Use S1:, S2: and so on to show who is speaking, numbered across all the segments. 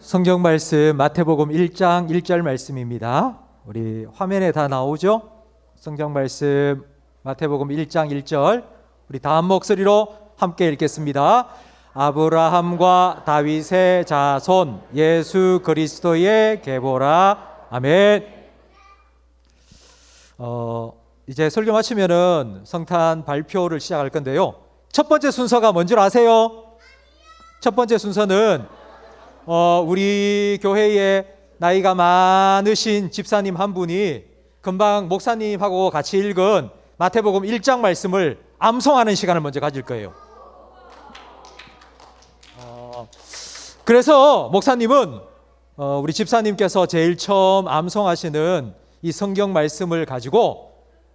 S1: 성경 말씀 마태복음 1장 1절 말씀입니다. 우리 화면에 다 나오죠? 성경 말씀 마태복음 1장 1절 우리 다음 목소리로 함께 읽겠습니다. 아브라함과 다윗의 자손 예수 그리스도의 계보라 아멘. 어, 이제 설교 마치면은 성탄 발표를 시작할 건데요. 첫 번째 순서가 뭔 줄 아세요? 첫 번째 순서는 어, 우리 교회에 나이가 많으신 집사님 한 분이 금방 목사님하고 같이 읽은 마태복음 1장 말씀을 암송하는 시간을 먼저 가질 거예요. 어, 그래서 목사님은 어, 우리 집사님께서 제일 처음 암송하시는 이 성경 말씀을 가지고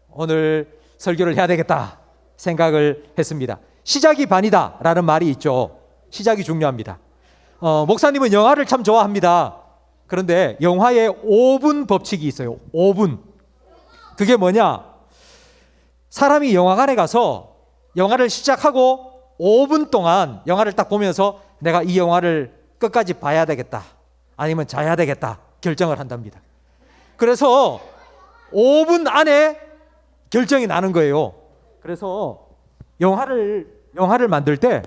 S1: 오늘 설교를 해야 되겠다 생각을 했습니다. 시작이 반이다라는 말이 있죠. 시작이 중요합니다. 어, 목사님은 영화를 참 좋아합니다. 그런데 영화에 5분 법칙이 있어요. 5분. 그게 뭐냐? 사람이 영화관에 가서 영화를 시작하고 5분 동안 영화를 딱 보면서 내가 이 영화를 끝까지 봐야 되겠다. 아니면 자야 되겠다. 결정을 한답니다. 그래서 5분 안에 결정이 나는 거예요. 그래서 영화를 영화를 만들 때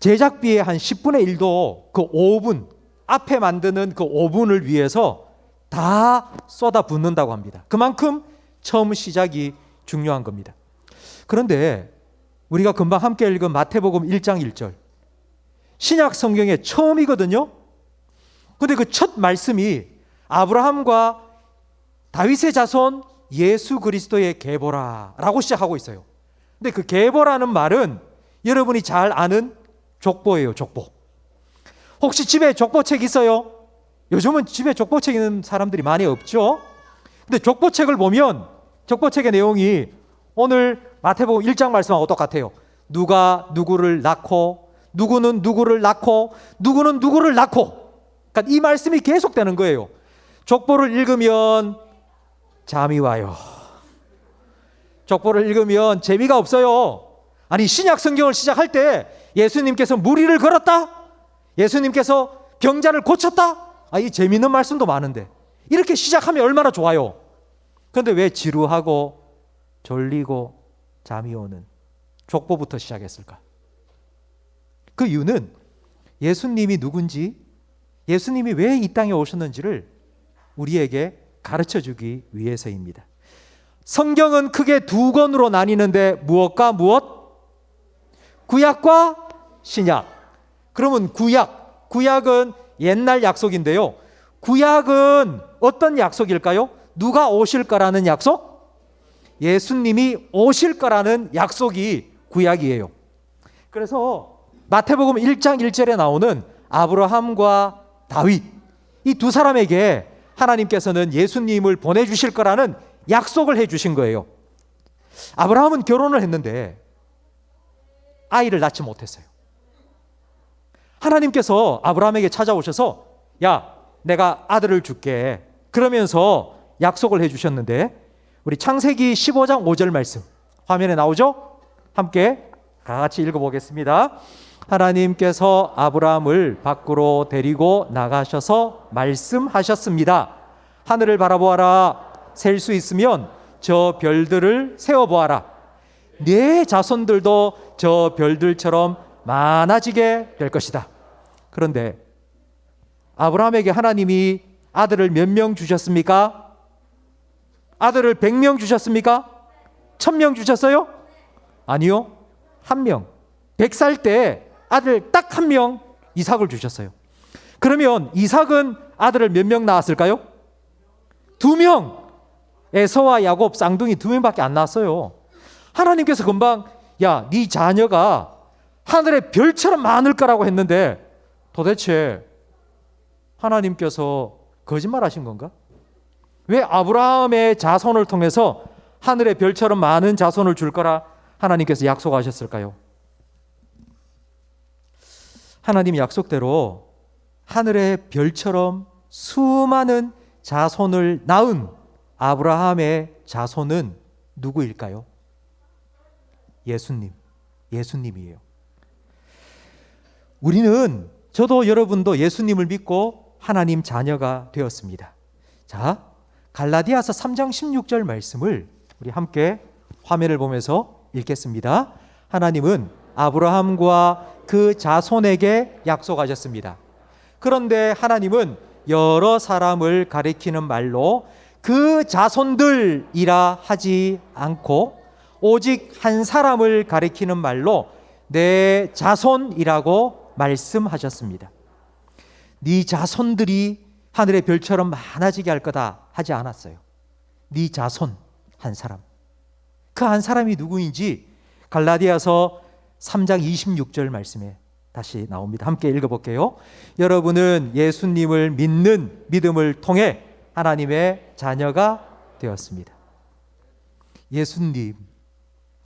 S1: 제작비의 한 10분의 1도 그 5분 앞에 만드는 그 5분을 위해서 다 쏟아 붓는다고 합니다. 그만큼 처음 시작이 중요한 겁니다. 그런데 우리가 금방 함께 읽은 마태복음 1장 1절 신약 성경의 처음이거든요. 근데 그 첫 말씀이 아브라함과 다윗의 자손 예수 그리스도의 계보라라고 시작하고 있어요. 근데 그 계보라는 말은 여러분이 잘 아는 족보예요, 족보. 혹시 집에 족보책 있어요? 요즘은 집에 족보책 있는 사람들이 많이 없죠? 근데 족보책을 보면 족보책의 내용이 오늘 마태복음 1장 말씀하고 똑같아요. 누가 누구를 낳고 누구는 누구를 낳고 누구는 누구를 낳고 그러니까 이 말씀이 계속되는 거예요. 족보를 읽으면 잠이 와요. 족보를 읽으면 재미가 없어요. 아니 신약 성경을 시작할 때 예수님께서 무리를 걸었다. 예수님께서 병자를 고쳤다. 아, 이 재미있는 말씀도 많은데 이렇게 시작하면 얼마나 좋아요. 그런데 왜 지루하고 졸리고 잠이 오는 족보부터 시작했을까? 그 이유는 예수님이 누군지, 예수님이 왜 이 땅에 오셨는지를 우리에게 가르쳐 주기 위해서입니다. 성경은 크게 두 권으로 나뉘는데 무엇과 무엇? 구약과 신약. 그러면 구약, 구약은 옛날 약속인데요. 구약은 어떤 약속일까요? 누가 오실 거라는 약속? 예수님이 오실 거라는 약속이 구약이에요. 그래서 마태복음 1장 1절에 나오는 아브라함과 다윗 이 두 사람에게 하나님께서는 예수님을 보내 주실 거라는 약속을 해 주신 거예요. 아브라함은 결혼을 했는데 아이를 낳지 못했어요. 하나님께서 아브라함에게 찾아오셔서 야, 내가 아들을 줄게. 그러면서 약속을 해 주셨는데 우리 창세기 15장 5절 말씀 화면에 나오죠? 함께 같이 읽어 보겠습니다. 하나님께서 아브라함을 밖으로 데리고 나가셔서 말씀하셨습니다. 하늘을 바라보아라. 셀 수 있으면 저 별들을 세어 보아라. 네 자손들도 저 별들처럼 많아지게 될 것이다. 그런데 아브라함에게 하나님이 아들을 몇 명 주셨습니까? 아들을 100명 주셨습니까? 1000명 주셨어요? 아니요. 한 명. 100살 때 아들 딱 한 명 이삭을 주셨어요. 그러면 이삭은 아들을 몇 명 낳았을까요? 두 명. 에서와 야곱 쌍둥이 두 명밖에 안 낳았어요. 하나님께서 금방 야, 네 자녀가 하늘의 별처럼 많을 거라고 했는데 도대체 하나님께서 거짓말 하신 건가? 왜 아브라함의 자손을 통해서 하늘의 별처럼 많은 자손을 줄 거라 하나님께서 약속하셨을까요? 하나님 약속대로 하늘의 별처럼 수많은 자손을 낳은 아브라함의 자손은 누구일까요? 예수님. 예수님이에요. 우리는 저도 여러분도 예수님을 믿고 하나님 자녀가 되었습니다. 자, 갈라디아서 3장 16절 말씀을 우리 함께 화면을 보면서 읽겠습니다. 하나님은 아브라함과 그 자손에게 약속하셨습니다. 그런데 하나님은 여러 사람을 가리키는 말로 그 자손들이라 하지 않고 오직 한 사람을 가리키는 말로 내 자손이라고 말씀하셨습니다. 네 자손들이 하늘의 별처럼 많아지게 할 거다 하지 않았어요. 네 자손 한 사람. 그 한 사람이 누구인지 갈라디아서 3장 26절 말씀에 다시 나옵니다. 함께 읽어 볼게요. 여러분은 예수님을 믿는 믿음을 통해 하나님의 자녀가 되었습니다. 예수님,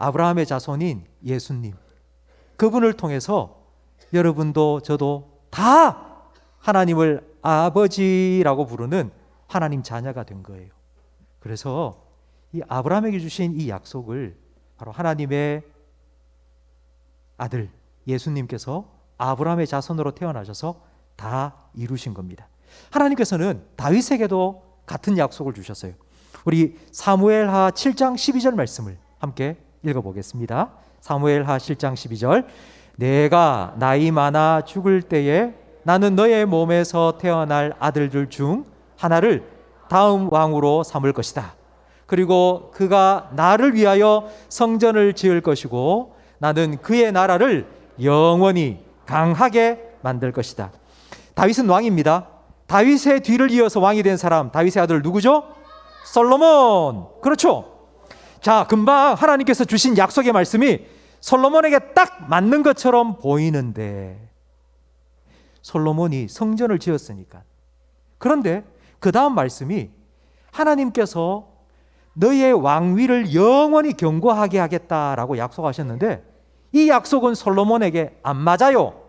S1: 아브라함의 자손인 예수님, 그분을 통해서 여러분도 저도 다 하나님을 아버지라고 부르는 하나님 자녀가 된 거예요. 그래서 이 아브라함에게 주신 이 약속을 바로 하나님의 아들 예수님께서 아브라함의 자손으로 태어나셔서 다 이루신 겁니다. 하나님께서는 다윗에게도 같은 약속을 주셨어요. 우리 사무엘하 7장 12절 말씀을 함께 읽어보겠습니다. 사무엘하 7장 12절 내가 나이 많아 죽을 때에 나는 너의 몸에서 태어날 아들들 중 하나를 다음 왕으로 삼을 것이다. 그리고 그가 나를 위하여 성전을 지을 것이고 나는 그의 나라를 영원히 강하게 만들 것이다. 다윗은 왕입니다. 다윗의 뒤를 이어서 왕이 된 사람, 다윗의 아들 누구죠? 솔로몬. 그렇죠. 자, 금방 하나님께서 주신 약속의 말씀이 솔로몬에게 딱 맞는 것처럼 보이는데 솔로몬이 성전을 지었으니까. 그런데 그 다음 말씀이 하나님께서 너의 왕위를 영원히 경고하게 하겠다라고 약속하셨는데 이 약속은 솔로몬에게 안 맞아요.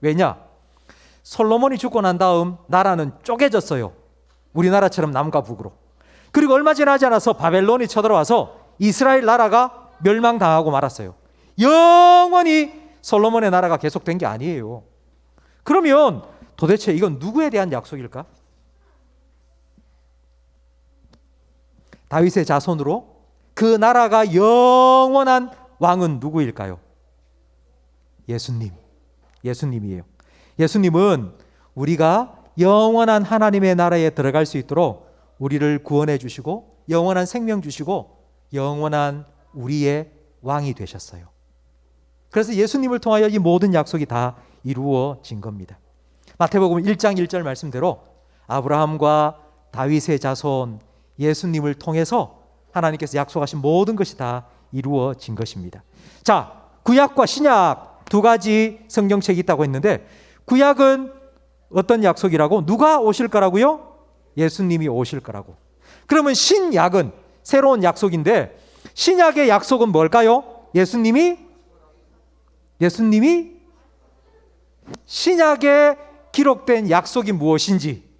S1: 왜냐? 솔로몬이 죽고 난 다음 나라는 쪼개졌어요. 우리나라처럼 남과 북으로. 그리고 얼마 지나지 않아서 바벨론이 쳐들어와서 이스라엘 나라가 멸망당하고 말았어요. 영원히 솔로몬의 나라가 계속된 게 아니에요. 그러면 도대체 이건 누구에 대한 약속일까? 다윗의 자손으로 그 나라가 영원한 왕은 누구일까요? 예수님. 예수님이에요. 예수님은 우리가 영원한 하나님의 나라에 들어갈 수 있도록 우리를 구원해 주시고 영원한 생명 주시고 영원한 우리의 왕이 되셨어요. 그래서 예수님을 통하여 이 모든 약속이 다 이루어진 겁니다. 마태복음 1장 1절 말씀대로 아브라함과 다윗의 자손 예수님을 통해서 하나님께서 약속하신 모든 것이 다 이루어진 것입니다. 자, 구약과 신약 두 가지 성경책이 있다고 했는데 구약은 어떤 약속이라고 누가 오실 거라고요? 예수님이 오실 거라고. 그러면 신약은 새로운 약속인데 신약의 약속은 뭘까요? 예수님이 예수님이 신약에 기록된 약속이 무엇인지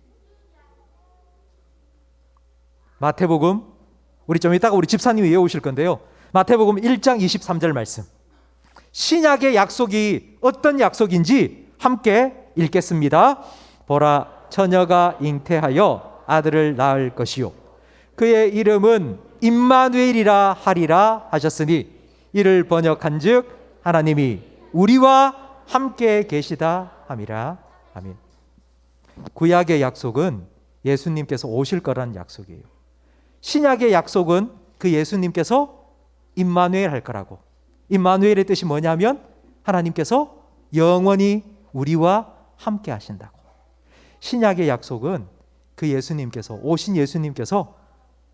S1: 마태복음 우리 좀 이따가 우리 집사님이 외우실 건데요. 마태복음 1장 23절 말씀. 신약의 약속이 어떤 약속인지 함께 읽겠습니다. 보라 처녀가 잉태하여 아들을 낳을 것이요 그의 이름은 임마누엘이라 하리라 하셨으니 이를 번역한즉 하나님이 우리와 함께 계시다 함이라 아멘. 구약의 약속은 예수님께서 오실 거라는 약속이에요. 신약의 약속은 그 예수님께서 임마누엘 할 거라고. 임마누엘의 뜻이 뭐냐면 하나님께서 영원히 우리와 함께 하신다고. 신약의 약속은 그 예수님께서 오신 예수님께서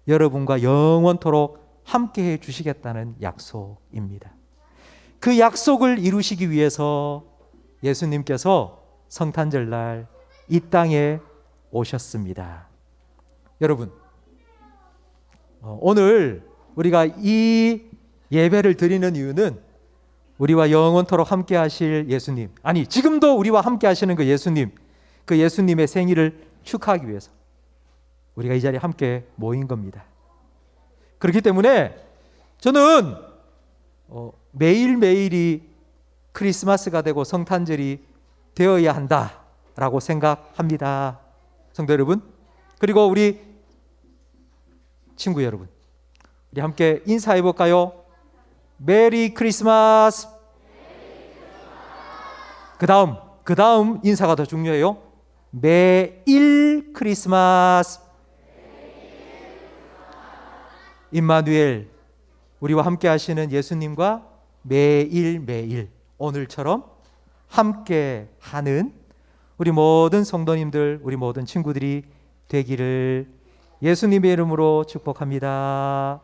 S1: 여러분과 영원토록 함께 해 주시겠다는 약속입니다. 그 약속을 이루시기 위해서 예수님께서 성탄절 날 이 땅에 오셨습니다. 여러분, 어, 오늘 우리가 이 예배를 드리는 이유는 우리와 영원토록 함께 하실 예수님, 아니, 지금도 우리와 함께 하시는 그 예수님, 그 예수님의 생일을 축하하기 위해서 우리가 이 자리에 함께 모인 겁니다. 그렇기 때문에 저는 어, 매일매일이 크리스마스가 되고 성탄절이 되어야 한다라고 생각합니다. 성도 여러분, 그리고 우리 친구 여러분, 우리 함께 인사해 볼까요? 메리 크리스마스. 그 다음, 그 다음 인사가 더 중요해요. 매일 크리스마스. 임마누엘, 우리와 함께 하시는 예수님과 매일 매일 오늘처럼 함께 하는 우리 모든 성도님들, 우리 모든 친구들이 되기를 예수님의 이름으로 축복합니다.